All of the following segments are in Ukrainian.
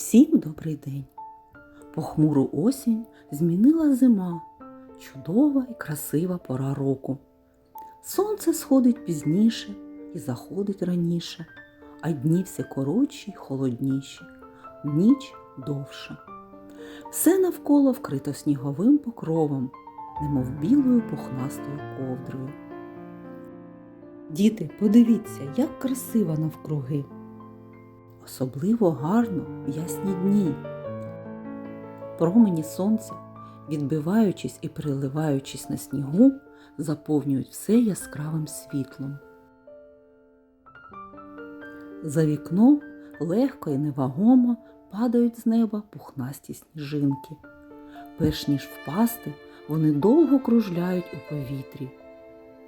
Всім добрий день! Похмуру осінь змінила зима, чудова і красива пора року. Сонце сходить пізніше і заходить раніше, а дні все коротші й холодніші, ніч довша. Все навколо вкрито сніговим покровом, немов білою пухнастою ковдрою. Діти, подивіться, як красиво навкруги. Особливо гарно в ясні дні. Промені сонця, відбиваючись і переливаючись на снігу, заповнюють все яскравим світлом. За вікном легко і невагомо падають з неба пухнасті сніжинки. Перш ніж впасти, вони довго кружляють у повітрі.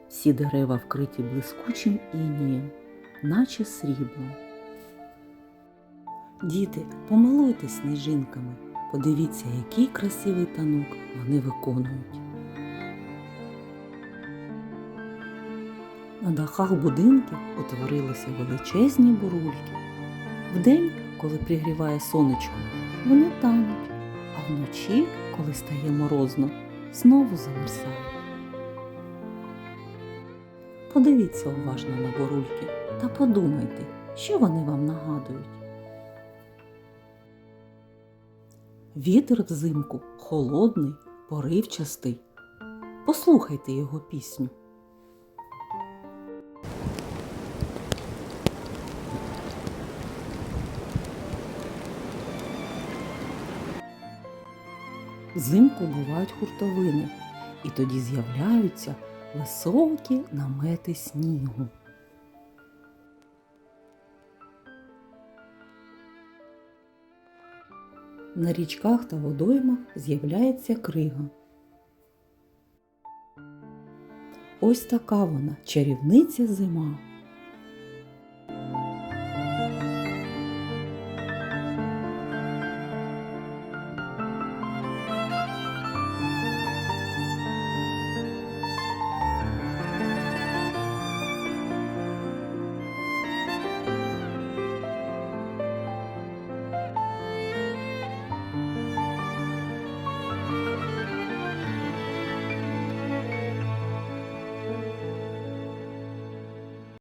Всі дерева вкриті блискучим інієм, наче сріблом. Діти, помилуйтесь сніжинками, подивіться, який красивий танок вони виконують. На дахах будинків утворилися величезні бурульки. Вдень, коли пригріває сонечко, вони тануть, а вночі, коли стає морозно, знову замерзають. Подивіться уважно на бурульки та подумайте, що вони вам нагадують. Вітер взимку холодний, поривчастий. Послухайте його пісню. Взимку бувають хуртовини, і тоді з'являються високі намети снігу. На річках та водоймах з'являється крига. Ось така вона чарівниця зима.